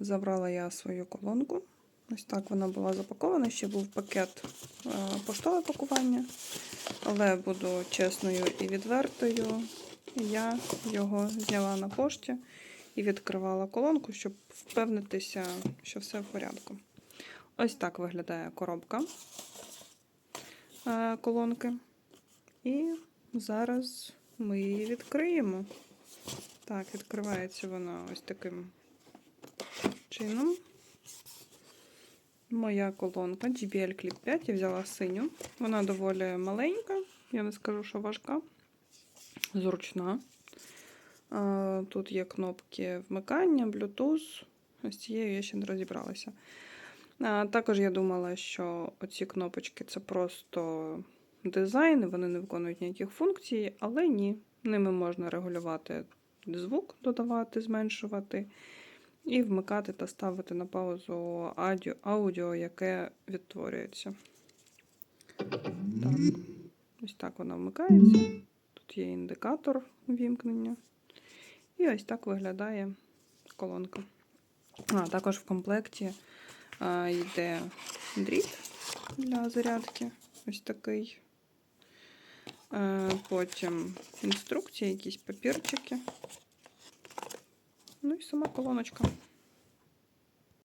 Забрала я свою колонку. Ось так вона була запакована. Ще був пакет е, поштове пакування. Але буду чесною і відвертою. Я його зняла на пошті і відкривала колонку, щоб впевнитися, що все в порядку. Ось так виглядає коробка е, колонки. І зараз ми її відкриємо. Так, відкривається вона ось таким чином. Моя колонка JBL Clip 5, я взяла синю. Вона доволі маленька, я не скажу, що важка, зручна. Тут є кнопки вмикання, Bluetooth. Ось цією я ще не розібралася. Також я думала, що оці кнопочки це просто дизайн, вони не виконують ніяких функцій, але ні. Ними можна регулювати звук, додавати, зменшувати, і вмикати та ставити на паузу аудіо, яке відтворюється. Так. Ось так вона вмикається. Тут є індикатор вімкнення. І ось так виглядає колонка. А, також в комплекті а, йде дріт для зарядки. Ось такий. Потім інструкції, якісь папірчики. Ну і сама колоночка.